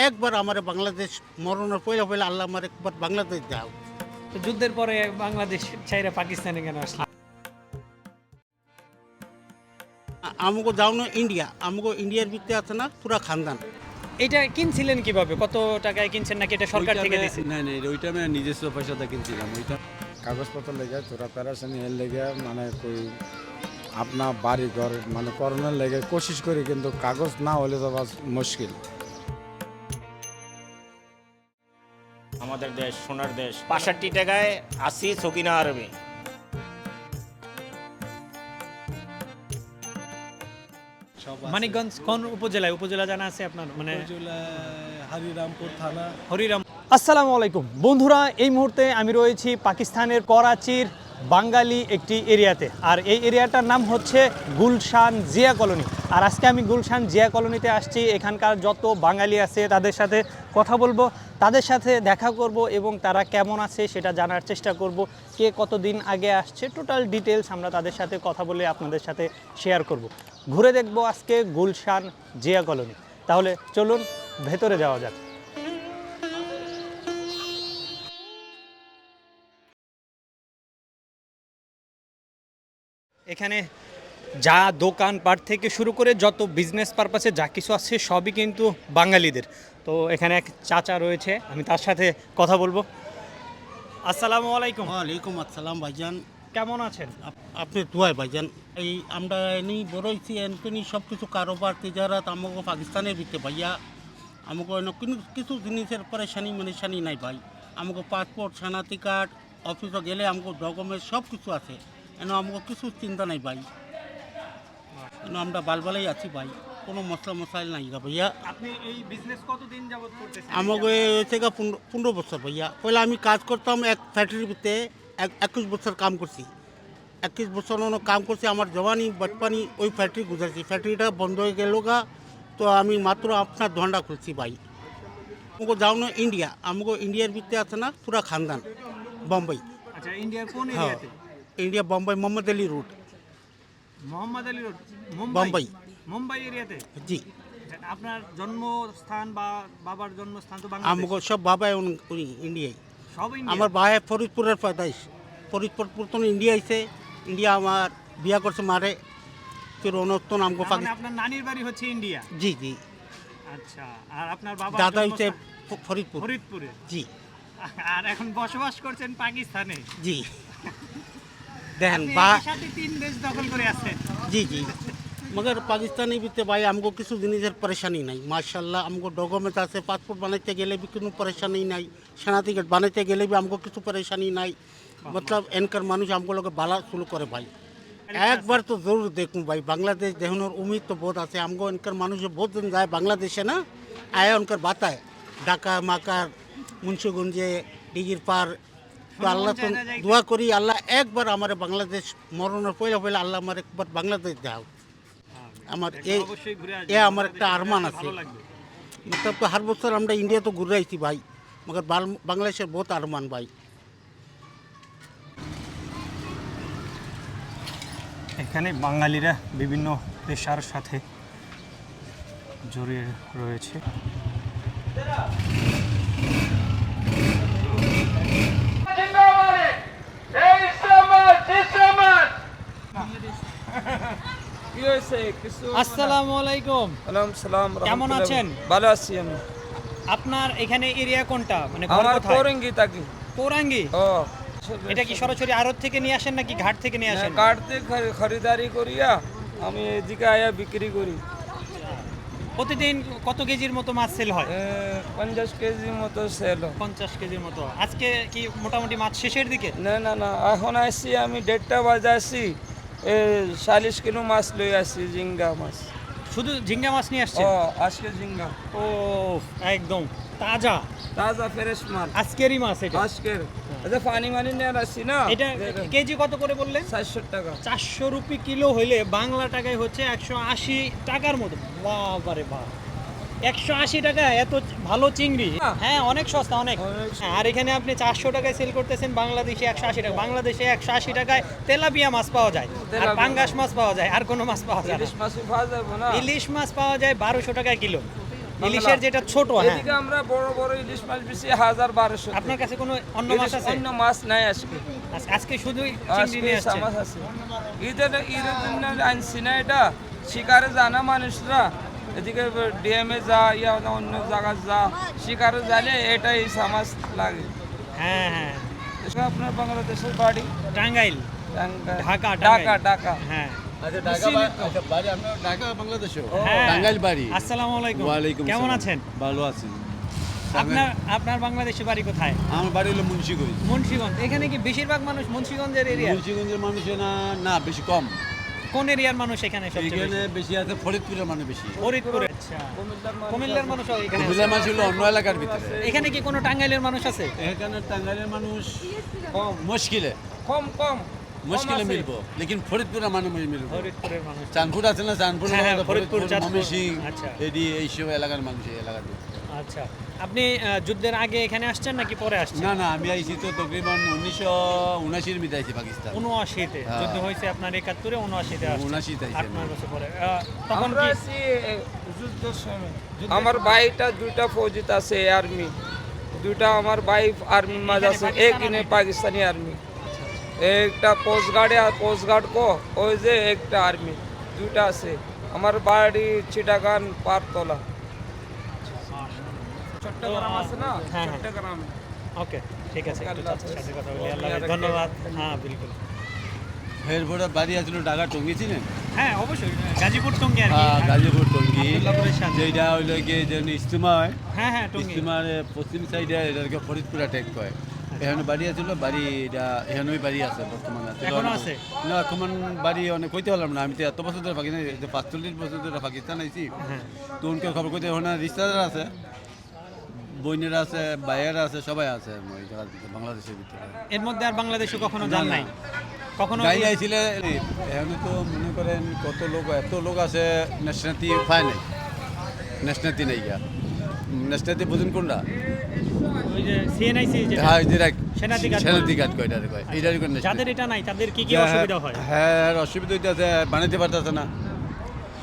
একবার আমার বাংলাদেশ মরণের পয়লা পয়লা আল্লাহ আমার একবার বাংলাদেশ দাও তো যুদ্ধের পরে বাংলাদেশ চাইরা পাকিস্তানে কেন আসলে? আ- আমাকে যাও না ইন্ডিয়া আমাকে ইন্ডিয়ার ভিত্তি আছে না পুরা খানদান। এটা কিনছিলেন কীভাবে? কত টাকায় কিনছেন নাকি এটা সরকার থেকে ওইটা দিয়েছে আমি- না না ওইটা আমি নিজস্ব পয়সাতে কিনছিলাম ওইটা। কাগজপত্র লেগে তোরা প্যারাসানি এর লেগে মানে কই আপনা বাড়ি ঘর মানে করোনার লেগে কোশিশ করি কিন্তু কাগজ না হলে তো বাস মুশকিল। আমাদের দেশ সোনার দেশ। বাষট্টি টাকায় আশি সকিনা আরবে। মানিকগঞ্জ কোন উপজেলায়? উপজেলা জানা আছে আপনার? মানে হরিরামপুর থানা। হরিরাম আসসালামু আলাইকুম। বন্ধুরা এই মুহূর্তে আমি রয়েছি পাকিস্তানের করাচির বাঙালি একটি এরিয়াতে। আর এই এরিয়াটার নাম হচ্ছে গুলশান জিয়া কলোনি। আর আজকে আমি গুলশান জিয়া কলোনিতে আসছি। এখানকার যত বাঙালি আছে তাদের সাথে কথা বলব। তাদের সাথে দেখা করব এবং তারা কেমন আছে সেটা জানার চেষ্টা করব, কে কতদিন আগে আসছে টোটাল ডিটেলস আমরা তাদের সাথে কথা বলে আপনাদের সাথে শেয়ার করব। ঘুরে দেখব আজকে গুলশান জিয়া কলোনি। তাহলে চলুন, ভেতরে যাওয়া যাক। এখানে যা দোকানপাট থেকে শুরু করে যত বিজনেস পারপাসে যা কিছু আছে সবই কিন্তু বাঙালিদের। তো এখানে এক চাচা রয়েছে আমি তার সাথে কথা বলব। আসসালামু আলাইকুম। ওয়ালাইকুম আসসালাম ভাইজান। কেমন আছেন? আপ- আপনি দুয়াই ভাইজান। এই আমরা এনি বড়ইছি এনকনি সব কিছু কারোবার তেজারাত আমাকে পাকিস্তানের ভিতরে ভাইয়া। আমাকে এনে কোনো কিছু জিনিসের পরেশানি মানেশানি নাই ভাই। আমাকে পাসপোর্ট সানাতি কার্ড অফিসে গেলে আমাকে ডকুমেন্ট সব কিছু আছে। এনে আমাকে কিছু চিন্তা নাই ভাই। আমরা বালবালাই আছি ভাই? কোনো মশলা মশাইল নাই গা ভাইয়া। আপনি এই বিজনেস কতদিন যাবত করতেছেন? আমাকে থেকে পনেরো বছর ভাইয়া। পয়লা আমি কাজ করতাম এক ফ্যাক্টরির ভিতরে এক একুশ বছর কাম করছি। একুশ বছর কাম করছি আমার জওয়ানি বচপানি ওই ফ্যাক্টরি গুজারছি ফ্যাক্টরিটা বন্ধ হয়ে গেল গা তো আমি মাত্র আপনার ধন্ডা খুলছি ভাই। আমাকে যাও না ইন্ডিয়া আমাকে ইন্ডিয়ার ভিতরে আছে না পুরা খানদান বম্বাই। আচ্ছা ইন্ডিয়ার কোন হ্যাঁ এরিয়াতে India Bombay Mohammad Ali route Mohammad Ali road Bombay. Mumbai. এরিয়াতে? জি। আপনার জন্মস্থান বা বাবার জন্মস্থান তো বাংলাদেশ? সব বাবাই উনি- ইন্ডিয়ায় সব আমার ভাই ফরিদপুরের পয়দাইশ ফরিদপুর প্রথম ইন্ডিয়া আইছে। ইন্ডিয়া আমার বিয়া করছে মারে। ফির অনত্তন আমগো তার মানে পাকিস্তান আপনার নানির বাড়ি হচ্ছে ইন্ডিয়া? জি জি। আচ্ছা আর আপনার বাবা দাদা হইছে ফরিদপুর। ফরিদপুরে? জি। আর এখন বসবাস করছেন পাকিস্তানে? জি। দেখেন বা জি জি। মগর পাকিস্তানি ভিতরে ভাই আমগো কিছু জিনিসের পরেশানি নাই। মার্শাল্লাহ আমগো ডকুমেন্ট আছে পাসপোর্ট বানাইতে গেলে বি কোনো পরেশানি নাই। সেনা টিকিট বানাইতে গেলে বি আমগো কিছু পরেশানি নাই। মতলব এনকার মানুষ আমগো লোকে বালা শুরু করে ভাই। একবার তো জরুর দেখুন ভাই বাংলাদেশ দেহনোর উমিদ তো বহুত আছে। আমগো এনকার মানুষ বহুত দিন যায় বাংলাদেশে না আয় অনকার বাতায়। ঢাকা মাকার মুন্সিগঞ্জে ডিগির পার তো আল্লাহ তো দোয়া করি আল্লাহ একবার আমার বাংলাদেশ মরণের পয়লা পয়লা আল্লাহ আমার একবার বাংলাদেশ দাও আমার এই এ আমার একটা আরমান আছে। মতলব হর বছর আমরা ইন্ডিয়া তো ঘুরে আইছি ভাই। মগর বাংলাদেশের বহুত আরমান ভাই। এখানে বাঙালিরা বিভিন্ন পেশার সাথে জড়িয়ে রয়েছে জিন্দাবাদে এই ইসলামাবাদ ইসলামাবাদ কি হয়েছে কিছু আসসালামু আলাইকুম। সালাম সালাম কেমন আছেন? ভালো আছি আমি। আপনার এখানে এরিয়া কোনটা? মানে আমার থাকি। ও। এটা কি সরাসরি আড়ত থেকে নিয়ে আসেন নাকি ঘাট থেকে নিয়ে আসেন? কাটতে খরিদারি করিয়া আমি এদিকে আয়া বিক্রি করি। প্রতিদিন কত কেজির মতো মাছ সেল হয়? পঞ্চাশ কেজির মতো সেল পঞ্চাশ কেজির মতো। আজকে কি মোটামুটি মাছ শেষের দিকে? না না না এখন আসছি আমি দেড়টা বাজে আসি চাল্লিশ কিলো মাছ লই আসছি জিঙ্গা মাছ। শুধু ঝিঙ্গা মাছ নিয়ে আসছে আজকে ঝিঙ্গা। ও একদম। তাজা। তাজা ফ্রেশ মাছ। আজকেরই মাছ এটা? আজকের। আচ্ছা পানি মানি নিয়ে আসছি না? এটা কেজি কত করে বললেন? চারশো টাকা। চারশো রুপি কিলো হইলে বাংলা টাকায় হচ্ছে একশো আশি টাকার মতো। বাবারে একশো আশি টাকা এত ভালো চিংড়ি। হ্যাঁ। অনেক সস্তা অনেক। হ্যাঁ, আর এখানে আপনি চারশো টাকায় সেল করতেছেন বাংলাদেশে একশো আশি টাকা। বাংলাদেশে একশো আশি টাকায় তেলাপিয়া মাছ পাওয়া যায়। আর পাঙ্গাস মাছ পাওয়া যায় আর কোনো মাছ পাওয়া যায় ইলিশ মাছ পাওয়া যায় বারোশো টাকা কিলো। ইলিশের যেটা ছোট হ্যাঁ। এদিকে আমরা বড় বড় ইলিশ মাছ বেশি হাজার বারোশো। আপনার কাছে কোনো অন্য মাছ আছে? অন্য মাছ নাই আজকে। আজকে শুধুই চিংড়ি নিয়ে মাছ আছে। ঈদের ঈদের জন্য আনছি না এটা। শিকারে জানা মানুষরা। এদিকে ডিএমএ যা ইয়া অন্য জায়গা যা শিকারে জানে এটাই সামাজ লাগে। হ্যাঁ হ্যাঁ। এটা আপনার বাংলাদেশের বাড়ি। টাঙ্গাইল। টাঙ্গাইল। ঢাকা, ঢাকা ঢাকা। হ্যাঁ। আচ্ছা আচ্ছা বাড়ি আপনার ঢাকা বাংলাদেশও? হ্যাঁ। টাঙ্গাইল বাড়ি আসসালামু আলাইকুম। ওয়ালাইকুম কেমন আছেন? ভালো আছি। আপনার আপনার বাংলাদেশের বাড়ি কোথায়? আমার বাড়ি হলো মুন্সিগঞ্জ। মুন্সিগঞ্জ। এখানে কি বেশিরভাগ মানুষ মুন্সিগঞ্জের এরিয়া মুন্সিগঞ্জের মানুষের না না বেশি কম। কোন এরিয়ার মানুষ এখানে এখানে বেশি? আছে ফরিদপুরের মানুষ বেশি। ফরিদপুরে। আচ্ছা। কুমিল্লার মানুষ এখানে কুমিল্লার মানুষ হলো অন্য এলাকার ভিতরে। এখানে কি কোনো টাঙ্গাইলের মানুষ আছে? এখানে টাঙ্গাইলের মানুষ মুশকিলে। কম কম। মুশকিলে। মিলবো লেকিন ফরিদপুরের মানুষ মিলবো। ফরিদপুরের মানুষ। চাঁদপুর আছে না? চাঁদপুর হ্যাঁ, হ্যাঁ, ফরিদপুর, চাঁদপুর। ময়মনসিং আচ্ছা। এডি এইসব এলাকার মানুষ এই এলাকাতে আচ্ছা। আপনি যুদ্ধের আগে এখানে আসছেন নাকি পরে আসছেন? না না আমি আইছি তো তকরিবান উনিশশো উনাশির মধ্যে আইছি পাকিস্তান। উনআশিতে। হ্যাঁ। যুদ্ধ হয়েছে আপনার একাত্তরে উনআশিতে আসছেন। উনআশিতে আইছি আট বছর পরে তখন যুদ্ধের সময়। আমার ভাইটা দুইটা ফৌজিত আছে আর্মি। দুইটা আমার ভাই আর্মির মাঝ আছে এক ইনে পাকিস্তানি আর্মি। একটা পোস্ট গার্ডে আর পোস্ট গার্ড কো ওই যে একটা আর্মি দুইটা আছে। আমার বাড়ি চিটাগান পারতলা চট্টগ্রাম আছে না? হ্যাঁ, হ্যাঁ। চট্টগ্রাম। ওকে ঠিক আছে একটু। সাথে কথা বলি আল্লাহ আর ধন্যবাদ। হ্যাঁ বিলকুল। এরপরে বাড়ি আছিল ঢাকা টঙ্গি ছিলেন? হ্যাঁ অবশ্যই গাজীপুর টঙ্গী আর হ্যাঁ, গাজীপুর টঙ্গি। যেটা হইল কি যে ইস্তেমা হয় হ্যাঁ হ্যাঁ টঙ্গী। ইস্তেমার পশ্চিম সাইডে এটাকে ফরিদপুর অ্যাটাক কয় এখানে বাড়ি আছিল বাড়ি এটা এখানেই বাড়ি আছে বর্তমানে। এখনও আছে? না এখন বাড়ি অনেক কইতে পারলাম না। আমি তো এত বছর ধরে পাকিস্তান পাঁচচল্লিশ বছর ধরে পাকিস্তান আইছি। হ্যাঁ। তো উনকে খবর কইতে ওখানে রিস্তাদার আছে বইনেরা আছে বাইয়েরা আছে সবাই আছে বাংলাদেশের ভিতরে। এর মধ্যে আর বাংলাদেশে কখনো যান নাই? কখনো গাড়ি আইছিলে এখানে তো মনে করেন কত লোক এত লোক আছে ন্যাশনালিটি পায় নাই। ন্যাশনালিটি নাই গিয়া। ন্যাশনালিটি বুঝুন কোনটা? যে সিএনআইসি যেটা হ্যাঁ ডিরেক্ট সেনাতি কার্ড কয় এটারে কয় এটারে কয় যাদের এটা নাই তাদের কি কি হ্যাঁ, অসুবিধা হয়? হ্যাঁ হ্যাঁ, অসুবিধা হইতেছে বানাইতে পারতেছে না।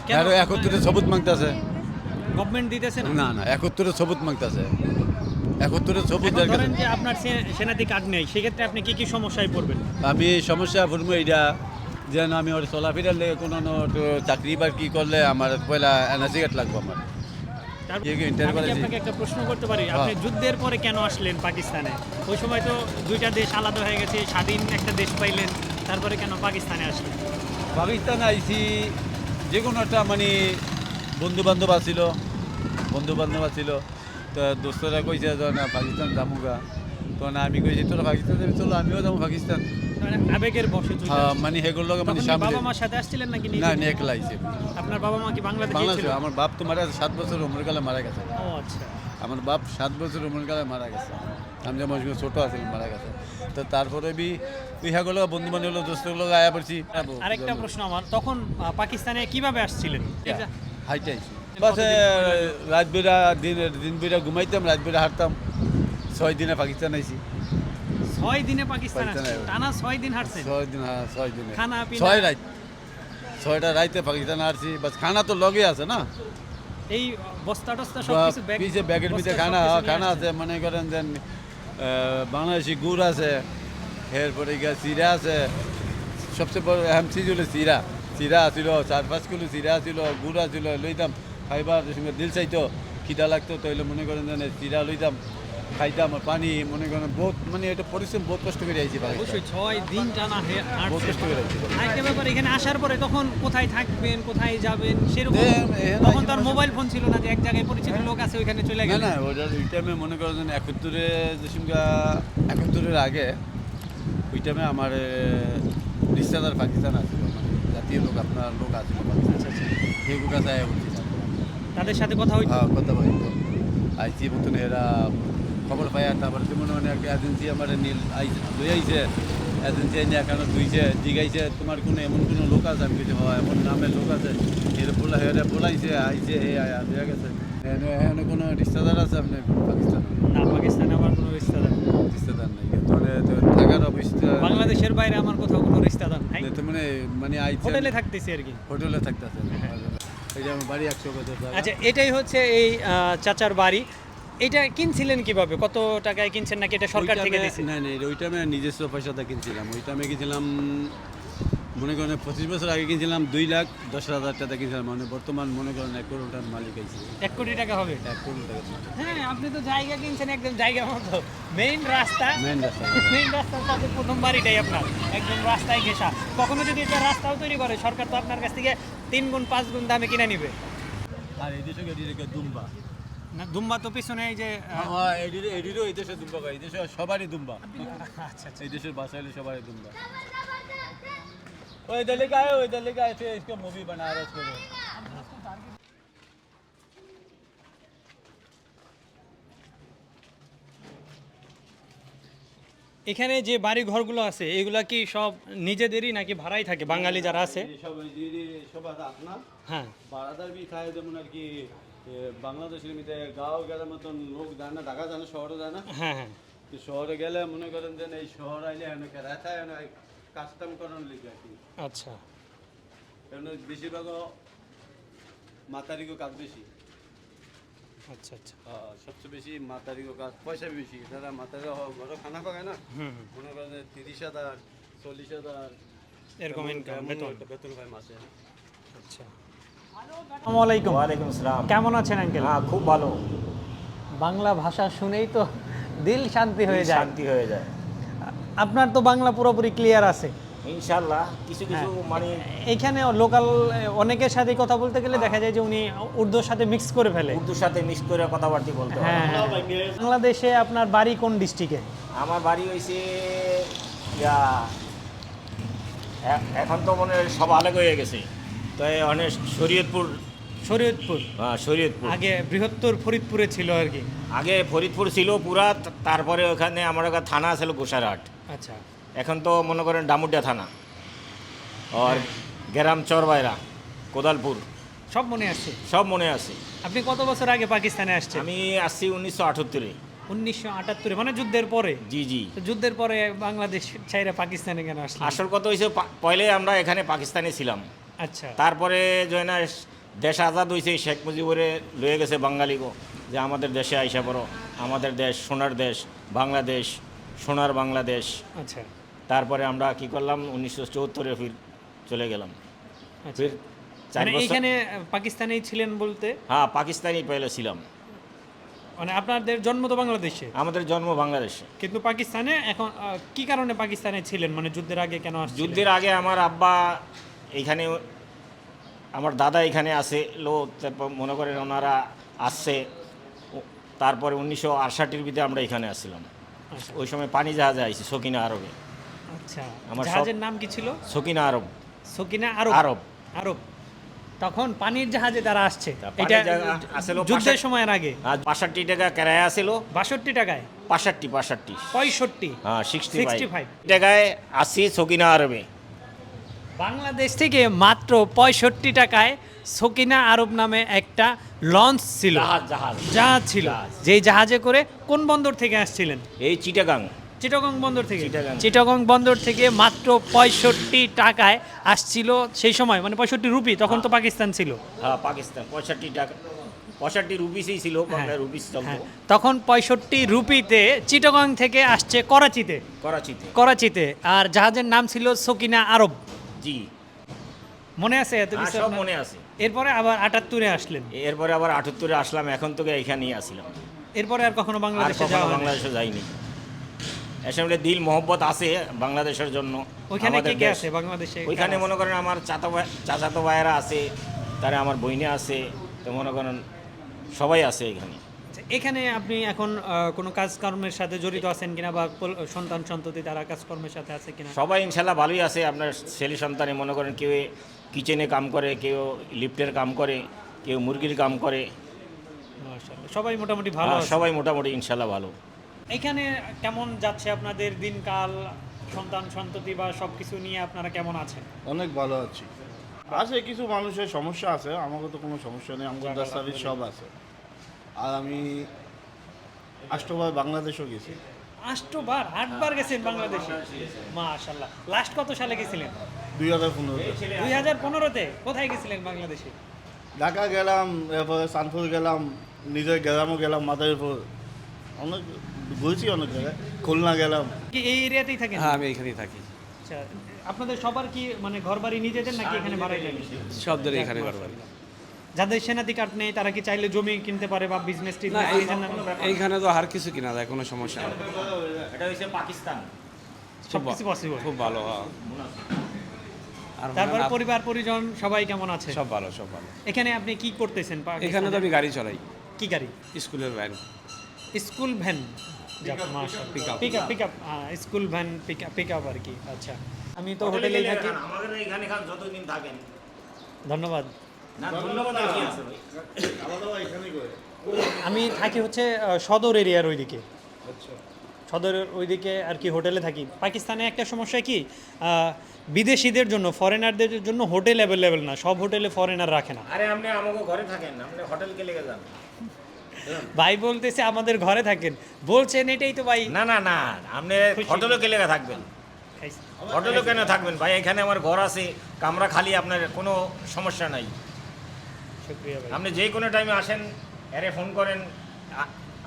কেন? একত্রে সবুত মাগতেছে গভর্নমেন্ট দিতেছে না? না না একত্রে সবুত একত্রে ধরেন যে আপনার সে- সেনাতি কার্ড নেই সেক্ষেত্রে আপনি কি কি সমস্যায় পড়বেন? আমি সমস্যা পড়ব এইটা যেন আমি ওর চলাফেরার লেগে কোনো চাকরি বাকরি করলে আমার পয়লা এনআরসি কার্ড লাগবে আমার। আপনাকে একটা প্রশ্ন করতে পারি? আপনি হ্যাঁ। যুদ্ধের পরে কেন আসলেন পাকিস্তানে? ওই সময় তো দুইটা দেশ আলাদা হয়ে গেছে স্বাধীন একটা দেশ পাইলেন তারপরে কেন পাকিস্তানে আসলেন? পাকিস্তান আইসি যে কোনো একটা মানে বন্ধু বান্ধব আছিল বন্ধু বান্ধব আছিল। তো দোস্তরা কইছে যে না পাকিস্তান যামুগা। তো না আমি কইছি তোরা পাকিস্তান যাবি? চলো আমিও যাব পাকিস্তান। আবেগের বসে হ্যাঁ, মানে মানে সামনে বাবা মার সাথে আসছিলেন নাকি নিজে? না একলা আইছে। আপনার বাবা মা কি বাংলাদেশে বাংলাদেশ ছিল? আমার বাপ তো মারা সাত বছর উমরকালে মারা গেছে। ও আচ্ছা। আমার বাপ সাত বছর উমরকালে মারা গেছে। আমি যেমন ছোটো আছিলাম মারা গেছে। তো তারপরে বি ইহাগুলো বন্ধু বান্ধব দোস্তগুলো আয়া পড়ছি। আরেকটা প্রশ্ন আমার তখন পাকিস্তানে কীভাবে আসছিলেন? এই যে- হাইটে আইছি। বাস রাত বেড়া দিন দিন বেড়া ঘুমাইতাম রাত বেড়া হাঁটতাম। ছয় দিনে পাকিস্তান আইছি। ছয় দিনে পাকিস্তান আসছেন টানা ছয় দিন হাঁটছেন। ছয় দিন হ্যাঁ ছয় দিনে। খানা পিনা? ছয় রাত। ছয়টা রাইতে পাকিস্তান আসছি বাস খানা তো লগে আছে না? এই বস্তা টস্তা সব কিছু ব্যাগ পিছে ব্যাগের ভিতরে খানা সবকিছু খানা আছে মনে করেন যে বাংলাদেশি গুড় আছে এরপরে গিয়ে চিরা আছে সবচেয়ে বড় আহম চিজ হলো চিরা। চিরা আছিল চার পাঁচ কিলো চিরা আছিল গুড় আছিল লইতাম। খাইবার দিল চাইতো খিদা লাগতো তাইলে মনে করেন যে চিরা লইতাম। খাইতাম পানি মনে করেন বহুত মানে এটা পরিশ্রম বহুত কষ্ট করে আইছি অবশ্যই ছয় দিন টানা হে- বহুত কষ্ট করে আইছি। আরেকটা ব্যাপার এখানে আসার পরে তখন কোথায় থাকবেন কোথায় যাবেন সেরকম তখন তার মোবাইল ফোন ছিল না যে এক জায়গায় পরিচিত লোক আছে ওইখানে চলে গেল না ওটার ওই টাইমে মনে করেন একাত্তরে যে সঙ্গে একাত্তরের আগে ওই টাইমে আমার রিস্তাদার পাকিস্তান আছিল মানে জাতীয় লোক আপনার লোক আছিল পাকিস্তান। সেগুলো কাছে আয়া বলছি। তাদের সাথে কথা হইতো? হ্যাঁ কথা বলি তো আইসি মতন এরা খবর পাই আর তারপরে যেমন মানে একটা এজেন্সি আমার নীল আইসে লই আইছে এজেন্সি এনে এখানে দুইছে জিগাইছে তোমার কোনো এমন কোনো লোক আছে আমি কিছু হয় এমন নামের লোক আছে। এর বলা হেরে বলাইছে আইছে হে আয়া দেয়া গেছে এনে এখানে কোনো রিস্তাদার আছে আপনি পাকিস্তান না পাকিস্তানে আমার কোনো রিস্তাদার রিস্তাদার নাই। তোরে তো থাকার অবস্থা বাংলাদেশের বাইরে আমার কোথাও কোনো রিস্তাদার নাই। তো মানে মানে আইছে হোটেলে থাকতেছি আর কি। হোটেলে থাকতেছে। এটা আমার বাড়ি একশো আচ্ছা এটাই হচ্ছে এই চাচার বাড়ি এটা কিনছিলেন কীভাবে? কত টাকায় কিনছেন নাকি এটা সরকার থেকে দিয়েছে না না ওই টাইমে নিজস্ব পয়সাটা কিনছিলাম। ওই টাইমে কিনছিলাম মনে করেন পঁচিশ বছর আগে কিনছিলাম দুই লাখ দশ হাজার টাকা কিনছিলাম। মানে বর্তমান মনে করেন এক কোটি টাকার মালিক আইছি। এক কোটি টাকা হবে? এক কোটি টাকা হ্যাঁ আপনি তো জায়গা কিনছেন একদম জায়গা মতো। মেইন রাস্তা মেন রাস্তা। মেইন রাস্তার সাথে প্রথম বাড়িটাই আপনার। একদম রাস্তায় ঘেঁষা। কখনো যদি এটা রাস্তাও তৈরি করে সরকার তো আপনার কাছ থেকে তিন গুণ পাঁচ গুণ দামে কিনে নিবে। আর এই দেশে দুম্বা। দুম্বা তো পিছনে এই যে আহ, হ্যাঁ এদিকে এদিকেও এই দেশে দুম্বা করে এই দেশে সবারই দুম্বা আচ্ছা আচ্ছা এই দেশের भाषा है सवारी दूंगा वो इधर लेके आए वो इधर लेके आए थे इसका मूवी बना रहे उसको এখানে যে বাড়ি ঘরগুলো আছে এগুলা কি সব নিজেদেরই নাকি ভাড়াই থাকে বাঙালি যারা আছে সব সব আপনা হ্যাঁ বারাদার বি খায় যেমন আর কি এ, বাংলাদেশের মধ্যে গাঁও গেলার মতন লোক যায় না ঢাকা যায় না শহরে যায় না। হ্যাঁ হ্যাঁ। শহরে গেলে মনে করেন যে এই শহর আইলে অনেক রাখা কাস্টম করার লিগে আর কি। আচ্ছা। কারণ বেশিরভাগ মাতারিগো কাজ বেশি। আচ্ছা আচ্ছা। হ্যাঁ, সবচেয়ে বেশি মাতারিগো কাজ পয়সা বেশি। তারা মাতারি ঘরে খানা পাকায় না। মনে করেন তিরিশ হাজার চল্লিশ হাজার এরকম ইনকাম বেতন। পায় মাসে। আচ্ছা। আসসালামু আলাইকুম। ওয়ালাইকুম আসসালাম। কেমন আছেন আঙ্কেল? হ্যাঁ খুব ভালো। বাংলা ভাষা শুনেই তো দিল শান্তি হয়ে যায়। শান্তি হয়ে যায়। আপনার তো বাংলা পুরোপুরি ক্লিয়ার আছে। ইনশাল্লাহ কিছু কিছু মানে এখানে লোকাল অনেকের সাথে কথা বলতে গেলে দেখা যায় যে উনি উর্দুর সাথে মিক্স করে ফেলে। উর্দুর সাথে মিক্স করে কথাবার্তা বলতে হ্যাঁ হ্যাঁ। বাংলাদেশে আপনার বাড়ি কোন ডিস্ট্রিক্টে আমার বাড়ি ইয়া এখন তো মনে হয় সব আলাদা হয়ে গেছে। তো অনেক শরীয়তপুর শরীয়তপুর। আহ, শরীয়তপুর। আগে বৃহত্তর ফরিদপুরে ছিল আর কি। আগে ফরিদপুর ছিল পুরা তারপরে ওখানে আমার একটা থানা ছিল গোসারহাট। আচ্ছা। এখন তো মনে করেন ডামুডিয়া থানা। আর গ্রাম চরবাইরা কোদালপুর। সব মনে আছে? সব মনে আছে। আপনি কত বছর আগে পাকিস্তানে আসছেন? আমি আসছি উনিশশো আটাত্তরে। উনিশশো আটাত্তরে মানে যুদ্ধের পরে? জি জি। তো যুদ্ধের পরে বাংলাদেশ চাইরা পাকিস্তানে কেন আসলেন? আসল কথা হয়েছে পয়লে আমরা এখানে পাকিস্তানে ছিলাম। আচ্ছা। তারপরে জয়না দেশ আজাদ হয়েছে শেখ মুজিবরে লয়ে গেছে বাঙালিগো যে আমাদের দেশে আইসা পড়ো। আমাদের দেশ সোনার দেশ বাংলাদেশ সোনার বাংলাদেশ। আচ্ছা। তারপরে আমরা কি করলাম উনিশশো চৌহত্তরে ফির চলে গেলাম। আচ্ছা। ফির মানে এইখানে পাকিস্তানেই ছিলেন বলতে? হ্যাঁ পাকিস্তানি পয়লে ছিলাম। মানে আপনাদের জন্ম তো বাংলাদেশে? আমাদের জন্ম বাংলাদেশে। কিন্তু পাকিস্তানে এখন কি কারণে পাকিস্তানে ছিলেন? মানে যুদ্ধের আগে কেন যুদ্ধের আগে আমার আব্বা এখানে আমার দাদা এখানে আসে লো তারপর মনে করেন ওনারা আসছে তারপরে উনিশশো আটষট্টির ভিতরে আমরা এখানে আসছিলাম। আচ্ছা। ওই সময় পানি জাহাজে আইছি সকিনা আরবে। আচ্ছা আমার জাহাজের নাম কি ছিল? সকিনা আরব। সকিনা আরব? আরব। আরব। তখন পানির জাহাজে তারা আসছে। এটা আসলো যুদ্ধের সময়ের আগে। আজ বাষট্টি টাকা কেরায়া ছিল। বাষট্টি টাকায়? পাঁষট্টি পাঁষট্টি পঁয়ষট্টি? হ্যাঁ সিক্সটি 65 ফাইভ টাকায় আসি সকিনা আরবে। বাংলাদেশ থেকে মাত্র পঁয়ষট্টি টাকায় সকিনা আরব নামে একটা লঞ্চ ছিল। জাহাজ ছিল। যেই জাহাজে করে কোন বন্দর থেকে আসছিলেন? এই চিটাগাং। চিটাগং বন্দর থেকে। চিটাগাং। বন্দর থেকে মাত্র পঁয়ষট্টি টাকায় আসছিল সেই সময় মানে পঁয়ষট্টি রুপি তখন তো পাকিস্তান ছিল। হ্যাঁ পাকিস্তান। পঁয়ষট্টি টাকা পঁয়ষট্টি রুপিসই ছিল হ্যাঁ, রুপিস হ্যাঁ। তখন পঁয়ষট্টি রুপিতে চিটাগং থেকে আসছে করাচিতে। করাচিতে। করাচিতে। আর জাহাজের নাম ছিল সকিনা আরব। জি। মনে আছে এত হ্যাঁ, কিছু সব মনে আছে। এরপরে আবার আটাত্তরে আসলেন? এরপরে আবার আটাত্তরে আসলাম এখন থেকে এখানেই আসলাম এরপরে আর কখনো বাংলাদেশে যাওয়া বাংলাদেশে যাইনি। আসলে দিল মোহব্বত আছে বাংলাদেশের জন্য। ওইখানে কে কে আছে বাংলাদেশে? ওইখানে মনে করেন আমার চাচা ভাই চাচাতো ভাইয়েরা আছে তারা আমার বইনে আছে তো মনে করেন সবাই আছে এখানে। এখানে আপনি এখন কোনো কাজকর্মের সাথে জড়িত আছেন কিনা বা সন্তান সন্ততি তারা কাজকর্মের সাথে আছে কিনা? সবাই ইনশাল্লাহ ভালোই আছে। আপনার ছেলে সন্তানে মনে করেন কেউ কিচেনে কাম করে কেউ লিফটের কাম করে কেউ মুরগির কাম করে। সবাই মোটামুটি ভালো হ্যাঁ, সবাই মোটামুটি ইনশাল্লাহ ভালো। এখানে কেমন যাচ্ছে আপনাদের দিনকাল সন্তান সন্ততি বা সব কিছু নিয়ে আপনারা কেমন আছেন? অনেক ভালো আছি। আছে কিছু মানুষের সমস্যা আছে আমাকে তো কোনো সমস্যা নেই আমাকে দাস্তাবিজ সব আছে। আর আমি আষ্টবার বাংলাদেশও গেছি। আষ্টবার? আটবার গেছেন বাংলাদেশে? মাশাল্লাহ লাস্ট কত সালে গেছিলেন? দুই হাজার পনেরোতে। দুই হাজার পনেরোতে? কোথায় গেছিলেন বাংলাদেশে? ঢাকা গেলাম এরপরে সানপুর গেলাম নিজের গ্রামও গেলাম মাদারীপুর। অনেক ঘুরছি অনেক জায়গায়। খুলনা গেলাম। কি এই এরিয়াতেই থাকেন? হ্যাঁ আমি এখানেই থাকি। আচ্ছা আপনাদের সবার কি মানে ঘর বাড়ি নিজেদের নাকি এখানে ভাড়াই লাগে সব ধরে এখানে ঘর বাড়ি যাদের সেনাতি কার্ড নেই তারা কি চাইলে জমি কিনতে পারে বা বিজনেস এইখানে তো আর কিছু কিনা যায় কোনো সমস্যা নেই। এটা হচ্ছে পাকিস্তান। সব কিছু পসিবল খুব ভালো হ্যাঁ। আর তারপর পরিবার পরিজন সবাই কেমন আছে? সব ভালো সব ভালো। এখানে আপনি কি করতেছেন? এখানে তো আমি গাড়ি চালাই। কি গাড়ি? স্কুলের van. School van. Pick up pick up school van pick up pick up আর কি। আচ্ছা। আমি তো হোটেলেই থাকি। আমাদের এখানে যতদিন থাকেন। ধন্যবাদ। কি আমি থাকি হচ্ছে সদর এরিয়ার ওইদিকে। সদরের ওইদিকে আর কি হোটেলে থাকি। পাকিস্তানে একটা সমস্যা কি বিদেশিদের জন্য ফরেনারদের জন্য হোটেল অ্যাভেলেবেল না সব হোটেলে ফরেনার রাখে না। আরে আপনি আমাকে ঘরে থাকেন আপনি হোটেলকে লেগে যান? ভাই বলতেছে আমাদের ঘরে থাকেন। বলছেন এটাই তো ভাই। না না না আপনি হোটেলে কে লেগে থাকবেন? হোটেলে কেন থাকবেন ভাই? এখানে আমার ঘর আছে কামরা খালি আপনার কোনো সমস্যা নাই। শুক্রিয়া ভাই। আপনি যে কোনো টাইমে আসেন এরে ফোন করেন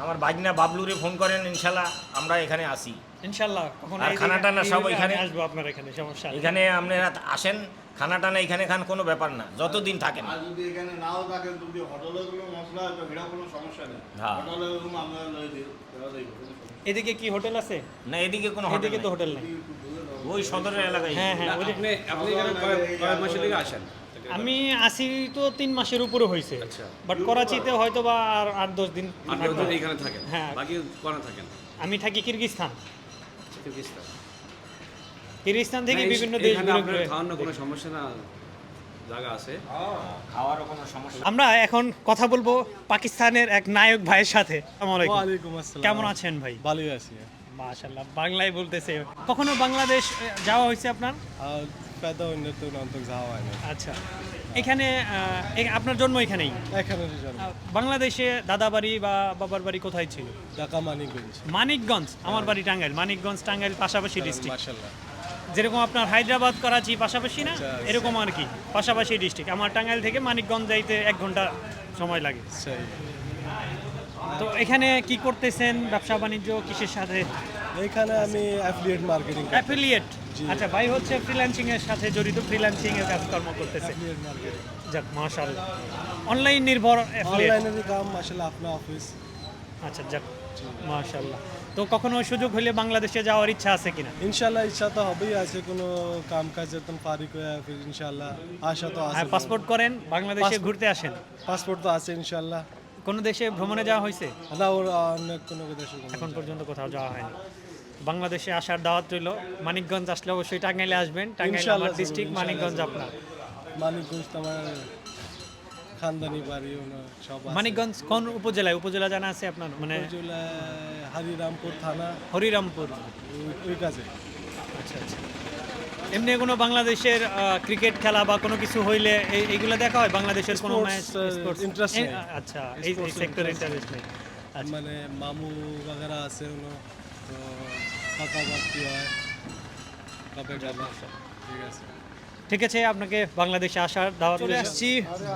আমার বাজনা বাবলুরে ফোন করেন ইনশাল্লাহ আমরা এখানে আসি। ইনশাল্লাহ আর খানা টানা সব ওইখানে? আসব আপনার এখানে সমস্যা এখানে আপনারা আসেন খানা টানা এখানে খান কোনো ব্যাপার না যতদিন থাকেন। আর যদি এখানে নাও থাকেন যদি হোটেলে কোনো মশলা হয় কোনো সমস্যা নেই। হোটেলে রুম আমরা দিই। এদিকে কি হোটেল আছে? না এদিকে কোনো হোটেল এদিকে তো হোটেল নেই। ওই সদরের এলাকায়। হ্যাঁ হ্যাঁ আপনি আপনি এখানে মাসের দিকে আসেন? আমি আসি তো তিন মাসের উপরে হয়েছে বাট করাচিতে হয়তো বা আর আট দশ দিন এখানে থাকেন? হ্যাঁ। বাকি কোনে থাকেন? আমি থাকি কিরগিস্তান কিরগিজস্তান। কিরগিস্তান থেকে বিভিন্ন দেশ ঘুরে ঘুরে কোনো সমস্যা না জায়গা আছে? খাওয়ারও কোনো সমস্যা আমরা এখন কথা বলব পাকিস্তানের এক নায়ক ভাইয়ের সাথে। আসসালামু আলাইকুম। আসসালাম। কেমন আছেন ভাই? ভালোই আছি। মাশাল্লাহ বাংলায় বলতেছে। কখনো বাংলাদেশ যাওয়া হয়েছে আপনার? পেদা অন্য তো অন্তক যাওয়া হয় না আচ্ছা এখানে আপনার জন্ম এখানেই? এখানে বাংলাদেশে দাদা বাড়ি বা বাবার বাড়ি কোথায় ছিল? ঢাকা মানিকগঞ্জ। মানিকগঞ্জ? আমার বাড়ি টাঙ্গাইল। মানিকগঞ্জ টাঙ্গাইল পাশাপাশি ডিস্ট্রিক্ট যেরকম আপনার হায়দ্রাবাদ করাচি পাশাপাশি না? আচ্ছা, এরকম আর কি। পাশাপাশি ডিস্ট্রিক্ট আমার টাঙ্গাইল থেকে মানিকগঞ্জ যাইতে এক ঘণ্টা সময় লাগে। তো এখানে কি করতেছেন? ব্যবসা বাণিজ্য কিসের সাথে? এইখানে আমি অ্যাফিলিয়েট মার্কেটিং অ্যাফিলিয়েট আচ্ছা ভাই হচ্ছে ফ্রিল্যান্সিং এর সাথে জড়িত ফ্রিল্যান্সিং এর কাজকর্ম করতেছে। যাক মাশাআল্লাহ। অনলাইন নির্ভর অ্যাফিলিয়েট অনলাইনে কাম মার্শাল্লাহ আপনার অফিস আচ্ছা যাক মাশাআল্লাহ। তো কখনো সুযোগ হলে বাংলাদেশে যাওয়ার ইচ্ছা আছে কিনা? ইনশাল্লাহ ইচ্ছা তো হবেই আছে কোনো কাম কাজ একদম ফারিক হয়ে ফির ইনশাল্লাহ আশা তো আছে। পাসপোর্ট করেন বাংলাদেশে ঘুরতে আসেন। পাসপোর্ট তো আছে ইনশাআল্লাহ। কোন দেশে ভ্রমণে যাওয়া হয়েছে না অনেক কোনো দেশে এখন পর্যন্ত কোথাও যাওয়া হয়নি। বাংলাদেশে আসার দাওয়াত রইল। মানিকগঞ্জ আসলে অবশ্যই টাঙ্গাইলে আসবেন। টাঙ্গাইল আমার ডিস্ট্রিক্ট মানিকগঞ্জ আপনার। মানিকগঞ্জ তোমার খানদানি বাড়ি সব মানিকগঞ্জ কোন উপজেলায়? উপজেলা জানা আছে আপনার? মানে হরিরামপুর থানা। হরিরামপুর। ওই কাজে। আচ্ছা আচ্ছা। এমনি কোনো বাংলাদেশের ক্রিকেট খেলা বা কোনো কিছু হইলে এইগুলো দেখা হয়? বাংলাদেশের কোনো ম্যাচ ইন্টারেস্ট আচ্ছা এই সেক্টরে ইন্টারেস্ট নেই। আচ্ছা। মানে মামু বাগেরা আছে তো ঠিক আছে আপনাকে বাংলাদেশে আসার দাওয়াত চলে আসছি।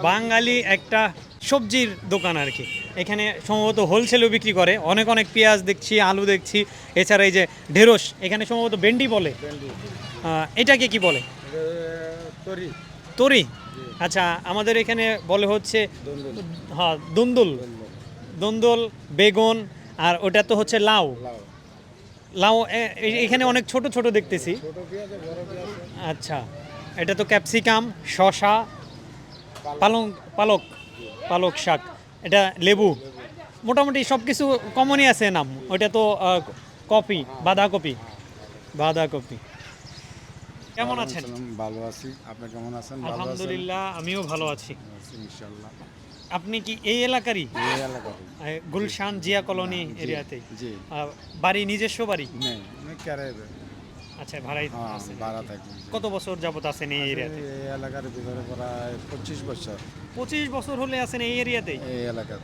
বাঙালি একটা সবজির দোকান আর কি। এখানে সম্ভবত হোলসেলও বিক্রি করে। অনেক অনেক পেঁয়াজ দেখছি আলু দেখছি এছাড়া এই যে ঢেঁড়স এখানে সম্ভবত ভেন্ডি বলে। এটাকে কি বলে? তরি। তরি? আচ্ছা আমাদের এখানে বলে হচ্ছে হ্যাঁ দুন্দুল। দুন্দুল বেগুন আর ওটা তো হচ্ছে লাউ। লাউ এখানে অনেক ছোট ছোট দেখতেছি। আচ্ছা এটা তো ক্যাপসিকাম শশা পালং। পালক পালক শাক এটা লেবু। মোটামুটি সব কিছু কমনই আছে নাম ওইটা তো কপি বাঁধাকপি বাঁধাকপি। কেমন আছেন? ভালো আছি। আপনি কেমন আছেন? আলহামদুলিল্লাহ আমিও ভালো আছি। আপনি কি এই এলাকারই? এই এলাকার গুলশান জিয়া কলোনি এরিয়াতে? জি। বাড়ি নিজস্ব বাড়ি? নেই আচ্ছা ভাড়াই হ্যাঁ আছেন। ভাড়া থাকি। কত বছর যাবত আছেন এই এরিয়াতে? এই এলাকার ভিতরে প্রায় পঁচিশ বছর। পঁচিশ বছর হলে আছেন এই এরিয়াতেই এই এলাকার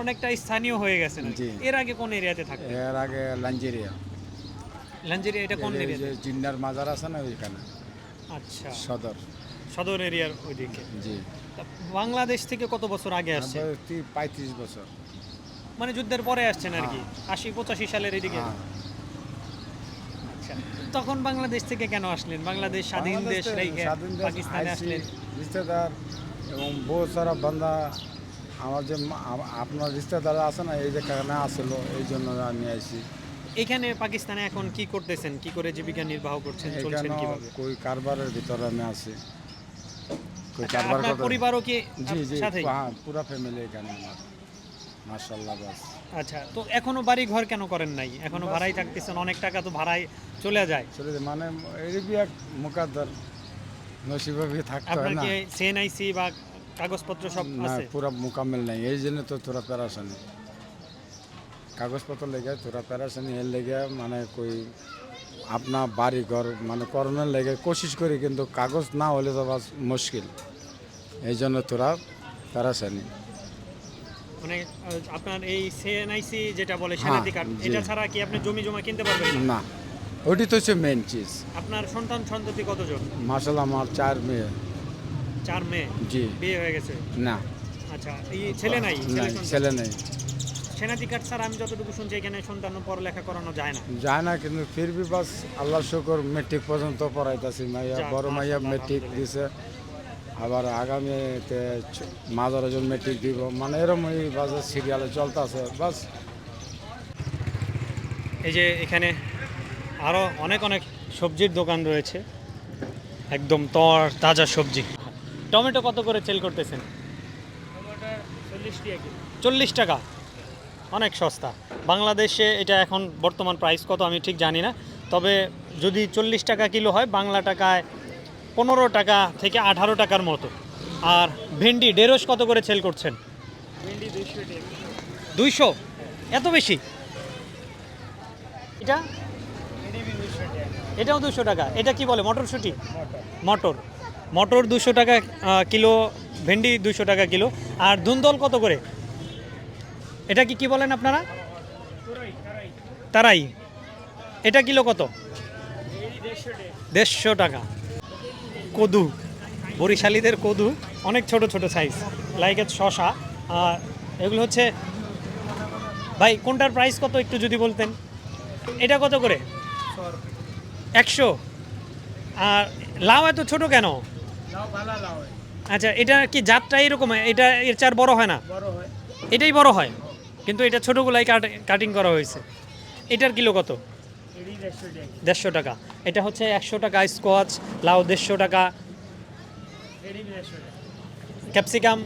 অনেকটা স্থানীয় হয়ে গেছেন। এর আগে কোন এরিয়াতে থাকতেন? এর আগে লাঞ্জেরিয়া। লাঞ্জেরিয়া এটা কোন এই এরিয়াতে? যে জিন্নার মাজার আছে না ওইখানে? আচ্ছা। সদর। সদর এরিয়ার ওইদিকে। জি। বাংলাদেশ থেকে কত বছর আগে আসছে? পঁয়ত্রিশ বছর। মানে যুদ্ধের পরে আসছেন আর কি? আশি পঁচাশি সালের এদিকে? হ্যাঁ। আচ্ছা। তখন বাংলাদেশ থেকে কেন আসলেন? বাংলাদেশ স্বাধীন দেশ রেখে পাকিস্তানে আসলেন। রিশতেদার এবং বহু সারা বান্দা আমার যে আপনার রিশতেদার আছে না এই যে কারণে আসলো এই জন্য আমি আইছি এখানে পাকিস্তানে এখন কি করতেছেন? কি করে জীবিকা নির্বাহ করছেন? চলছেন কীভাবে? কই কারবারের ভিতরে আমি আছি। কই আচ্ছা, আপনার করতে- পরিবারও কি জি জি সাথেই? হ্যাঁ পুরা ফ্যামিলি এখানে আমার। মার্শাল্লাহ বাস। আচ্ছা তো এখনও বাড়ি ঘর কেন করেন নাই? এখনও ভাড়াই থাকতেছেন অনেক টাকা তো ভাড়ায় চলে যায়। চলে যায় মানে এরবি এক মুকাদ্দার। নসিবে থাকতে হয় না। কি সিএনআইসি বা কাগজপত্র সব না আছে? পুরা মোকামেল নাই এই জন্য তো তোরা প্যারাসানি কাগজপত্র লেগে তোরা প্যারাসানি এর লেগে মানে কই আপনার বাড়ি ঘর মানে করোনার লেগে কোশিশ করি কিন্তু কাগজ না হলে তো বাস মুশকিল। এই জন্য তোরা তারা প্যারাসানি মানে আপনার এই সিএনআইসি যেটা বলে হ্যাঁ, সেনাতি কার্ড। এটা ছাড়া কি আপনি জমি জমা কিনতে পারবেন না? ওটি তো হচ্ছে মেন চিজ আপনার সন্তান সন্ততি কতজন? মার্শাল আমার চার মেয়ে। চার মেয়ে? জি। বিয়ে হয়ে গেছে? না। আচ্ছা এই ছেলে নাই? ছেলে নাই। কার্ড ছাড়া আমি যতটুকু শুনছি এখানে সন্তান পড়ালেখা করানো যায় না। যায় না কিন্তু ফির বি বাস আল্লাহ শুকর মেট্রিক পর্যন্ত পড়াইতেছি। মাইয়া বড় মাইয়া মেট্রিক দিছে। আবার আগামীতে ছ- মাদার মেট্রিক দিব। মানে এরকম এই বাজার সিরিয়ালে চলতেছে। বাস এই যে এখানে আরও অনেক অনেক সবজির দোকান রয়েছে। একদম তর তাজা সবজি। টমেটো কত করে সেল করতেছেন? চল্লিশ টাকা। অনেক সস্তা। বাংলাদেশে এটা এখন বর্তমান প্রাইস কত আমি ঠিক জানি না। তবে যদি চল্লিশ টাকা কিলো হয় বাংলা টাকায় পনেরো টাকা থেকে আঠারো টাকার মতো। আর ভেন্ডি ঢেঁড়স কত করে সেল করছেন? দুইশো এত বেশি? এটা? এটাও দুশো টাকা। এটা কি বলে? মটরশুঁটি? মটর। মটর। দুশো টাকা কিলো ভেন্ডি দুশো টাকা কিলো। আর ধুন্দল কত করে? এটা কি কি বলেন আপনারা? তারাই। এটা কিলো কত? দেড়শো টাকা। কদু। বরিশালীদের কদু অনেক ছোট ছোট সাইজ লাইকের শশা। আর এগুলো হচ্ছে ভাই কোনটার প্রাইস কত একটু যদি বলতেন? এটা কত করে? একশো। আর লাউ এত ছোট কেন? আচ্ছা এটা কি জাতটা এরকম? এটা এর চার বড় হয় না? এটাই বড় হয়? কিন্তু এটা ছোটোগুলাই কাটিং করা হয়েছে। এটার কিলো কত? দেড়শো টাকা। এটা হচ্ছে একশো টাকা স্কোয়াচ লাউ দেড়শো টাকা। ক্যাপসিকাম?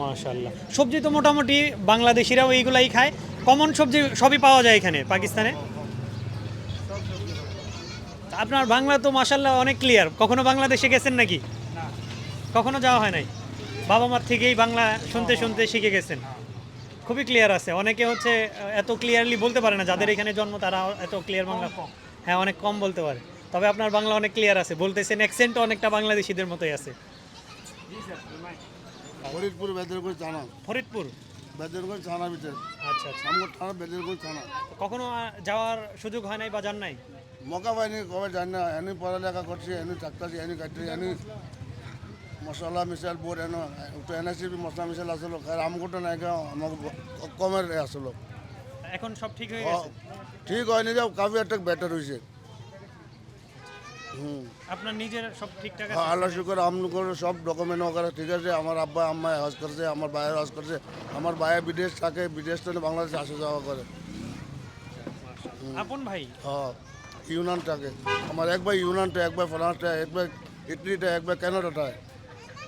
মাশাল্লাহ সবজি তো মোটামুটি বাংলাদেশিরাও এইগুলাই খায়। কমন সবজি সবই পাওয়া যায় এখানে পাকিস্তানে? আপনার বাংলা তো মাসাল্লাহ অনেক ক্লিয়ার কখনো বাংলাদেশে গেছেন নাকি? কখনো যাওয়া হয় নাই? বাবা মার থেকেই বাংলা শুনতে শুনতে শিখে গেছেন। খুবই ক্লিয়ার আছে। অনেকে হচ্ছে এত ক্লিয়ারলি বলতে পারে না যাদের এখানে জন্ম তারা এত ক্লিয়ার বাংলা হ্যাঁ অনেক কম বলতে পারে। তবে আপনার বাংলা অনেক ক্লিয়ার আছে। বলতেছেন অ্যাকসেন্ট অনেকটা বাংলাদেশিদের মতোই আছে। ফরিদপুর বেদরগঞ্জ থানা। ফরিদপুর? বেদরগঞ্জ থানা ভিতরে। আচ্ছা আচ্ছা। আমগো থানা বেদরগঞ্জ থানা। কখনো যাওয়ার সুযোগ হয় নাই বা যান নাই? মকা পাইনি কবে জানি না? এনে পড়ালেখা করছি এনে চাকতাছি এনে কাটছি এনে মশলা মিশাল বোর্ড এনে একটু এনআইসি মশলা মিশাল আসলো আমগোটা নাই আমাকে কমের আসলো এখন সব ঠিক হয়ে গেছে? ঠিক হয়নি যাও কাফি একটা বেটার হয়েছে হুম। আপনার নিজের সব ঠিকঠাক আছে? আল্লাহ শুকর সব ডকুমেন্ট ওখানে ঠিক আছে আমার আব্বা আম্মা হজ করছে আমার ভাইয়ের হজ করছে আমার ভাইয়ের বিদেশ থাকে বিদেশ থেকে বাংলাদেশে আসা যাওয়া করে আপন ভাই? হ্যাঁ ইউনান থাকে। আমার এক ভাই ইউনানটা এক ভাই ফ্রান্সটা এক ভাই ইটালিটা এক ভাই কানাডাটায় আরে ভাই হ্যাঁ, সবাই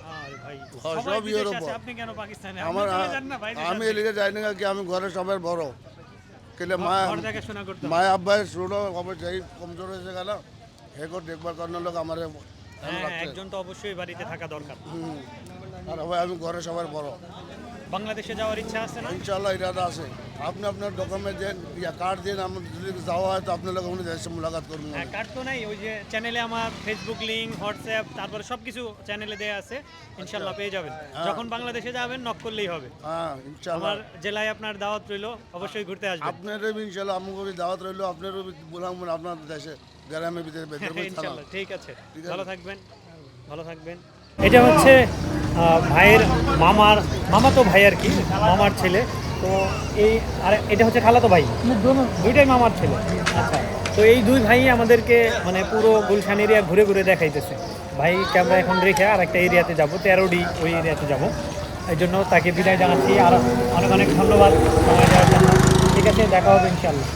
সব পাকিস্তানে? আমার আমি এদিকে যাই না কি আমি ঘরে সবার বড়। কিন্তু। মায় আব্বাই আবার যাই কমজোর হয়েছে গেল হেগো দেখবার করার লোক আমার হ্যাঁ হ্যাঁ, একজন তো অবশ্যই বাড়িতে থাকা দরকার। আর ভাই আমি ঘরে সবার বড়। বাংলাদেশে যাওয়ার ইচ্ছা আছে না? ইনশাল্লাহ ইরাদা আছে। আপনি আপনার ডকুমেন্ট দেন ইয়া কার্ড দিন আমার যদি যাওয়া হয় তো আপনার লোক আমি দেশে মুলাকাত করব। হ্যাঁ কার্ড তো নাই ওই যে চ্যানেলে আমার ফেসবুক লিংক হোয়াটসঅ্যাপ তারপরে সব কিছু চ্যানেলে দেয়া আছে। ইনশাল্লাহ পেয়ে যাবেন। যখন বাংলাদেশে যাবেন নক করলেই হবে। হ্যাঁ ইনশাল্লাহ আমার জেলায় আপনার দাওয়াত রইল অবশ্যই ঘুরতে আসবেন। আপনারও ইনশাল্লাহ আমাকে দাওয়াত রইল আপনারও বললাম আপনার দেশে গ্রামে ভিতরে আছে। ঠিক আছে। ভালো থাকবেন ভালো থাকবেন। এটা হচ্ছে ভাইয়ের মামার, মামা তো ভাই আর কি, মামার ছেলে। তো এই, আর এটা হচ্ছে খালাতো ভাই। দুইটাই মামার ছেলে। আচ্ছা তো এই দুই ভাই আমাদেরকে মানে পুরো গুলশান এরিয়া ঘুরে ঘুরে দেখাইতেছে। ভাই ক্যামেরা এখন রেখে আর একটা এরিয়াতে যাব, তেরোডি ওই এরিয়াতে যাব। এই জন্য তাকে বিদায় জানাচ্ছি। আর অনেক অনেক ধন্যবাদ। ঠিক আছে, দেখা হবে ইনশাল্লাহ